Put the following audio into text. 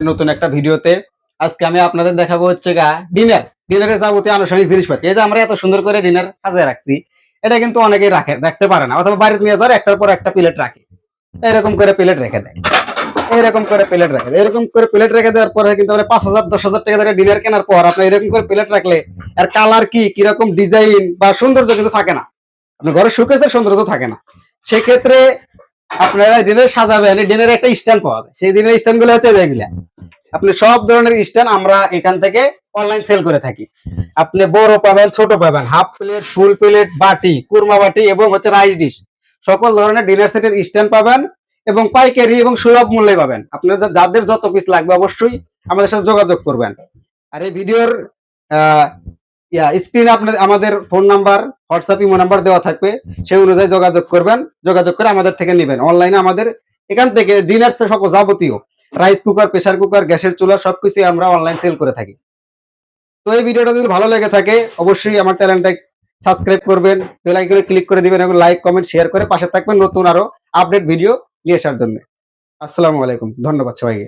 নতুন একটা ভিডিওতে। আজকে আমি আপনাদের দেখাবো হচ্ছে গা ডিনার। ডিনারের যাবতীয় আনুষঙ্গিক জিনিসপাতি। এই যে আমরা এত সুন্দর করে ডিনার সাজায় রাখছি, এটা কিন্তু অনেকেই রাখে রাখতে পারে না। অথবা বাড়িতে নিয়ে যাওয়ার একটার পর একটা প্লেট রাখে। এরকম করে প্লেট রেখে দেয়। এরকম করে প্লেট রেখে এরকম করে প্লেট রেখে দেওয়ার পরে কিন্তু আমরা পাঁচ হাজার, দশ হাজার টাকা দিয়ে ডিনার কেনার পর আপনি এরকম করে প্লেট রাখলে আর কালার কি, কীরকম ডিজাইন বা সৌন্দর্য কিন্তু থাকে না। আপনার ঘরের সুখেছে সৌন্দর্য থাকে না। সেক্ষেত্রে আপনারা ডিনার সাজাবেন ডিনারে একটা স্ট্যান্ড পাওয়া যায়। সেই দিনের স্ট্যান্ডগুলো হচ্ছে যেগুলা আপনি সব ধরনের স্ট্যান্ড আমরা এখান থেকে অনলাইন সেল করে থাকি। আপনি বড় পাবেন, ছোট পাবেন হাফ প্লেট ফুল প্লেট বাটি, কুরমা বাটি এবং হচ্ছে রাইস ডিশ সকল ধরনের ডিনার সেটের স্ট্যান্ড পাবেন এবং পাইকারি এবং সুলভ মূল্যে পাবেন। আপনার যাদের যত পিস লাগবে অবশ্যই আমাদের সাথে যোগাযোগ করবেন। আর এই ভিডিওর ইয়া, স্ক্রিনে আপনার আমাদের phone number, WhatsApp, imo number দেওয়া থাকবে। সেই অনুযায়ী যোগাযোগ করবেন, যোগাযোগ করে আমাদের থেকে নেবেন। অনলাইনে আমাদের এখান থেকে ডিনার সকল যাবতীয়। রাইস কুকার প্রেসার কুকার গ্যাসের চুলা সবকিছু আমরা অনলাইন সেল করে থাকি। তো এই ভিডিওটা যদি ভালো লেগে থাকে, অবশ্যই আমার চ্যানেলটা সাবস্ক্রাইব করবেন বেল আইকনে ক্লিক করে দিবেন, এবং লাইক কমেন্ট শেয়ার করে পাশে থাকবেন নতুন আরও আপডেট ভিডিও নিয়ে আসার জন্য। আসসালামু আলাইকুম, ধন্যবাদ সবাইকে।